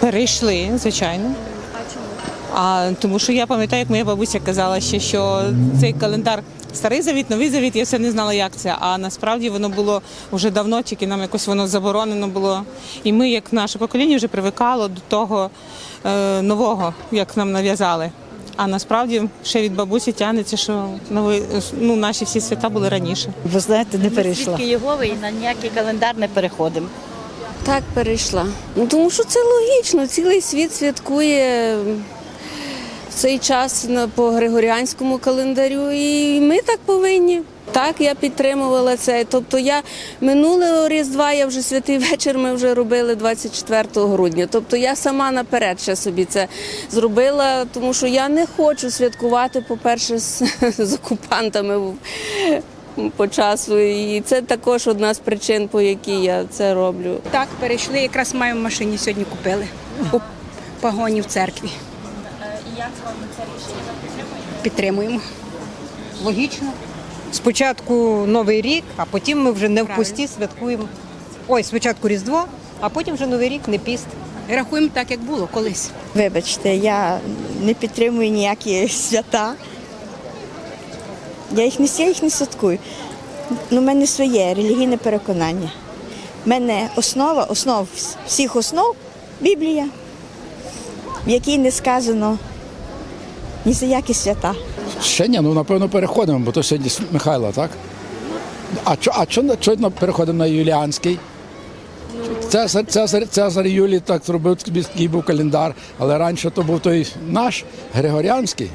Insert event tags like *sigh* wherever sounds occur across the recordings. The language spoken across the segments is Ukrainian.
Перейшли, звичайно. А тому що я пам'ятаю, як моя бабуся казала ще, що цей календар старий завіт, новий завіт, я все не знала, як це. А насправді воно було вже давно, тільки нам якось воно заборонено було. І ми, як наше покоління, вже привикало до того е, нового, як нам нав'язали. А насправді ще від бабусі тягнеться, що новий, ну, наші всі свята були раніше. Ви знаєте, не перейшла. Свідки Єгови і на ніякий календар не переходимо. Так, перейшла. Ну тому що це логічно. Цілий світ святкує в цей час по Григоріанському календарю, і ми так повинні. Так, я підтримувала це. Тобто я минулого Різдва, я вже святий вечір ми вже робили 24 грудня. Тобто я сама наперед ще собі це зробила, тому що я не хочу святкувати, по-перше, з, *laughs* з окупантами по часу. І це також одна з причин, по якій я це роблю. Так, перейшли, якраз маю в машині сьогодні купили у погоні в церкві. Як з вами це рішення? Підтримуємо. Логічно. Спочатку Новий рік, а потім ми вже не в пусті святкуємо. Ой, спочатку Різдво, а потім вже Новий рік, не піст. Рахуємо так, як було колись. Вибачте, я не підтримую ніякі свята. Я їх не я їх не святкую. Ну, у мене своє релігійне переконання. У мене основа, основ всіх основ Біблія, в якій не сказано ні за які свята. Ще ні, ну напевно переходимо, бо то сьогодні Михайло, так? А чо, а чо, чо переходимо на Юліанський? Цезар, Цезар, Цезар Юлій так зробив, такий був календар, але раніше то був той наш Григоріанський.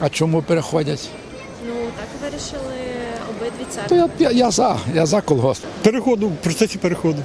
А чому переходять? Так вирішили обидві церкви. я, я, я за, я за колгосп. Переходу, в процесі переходу.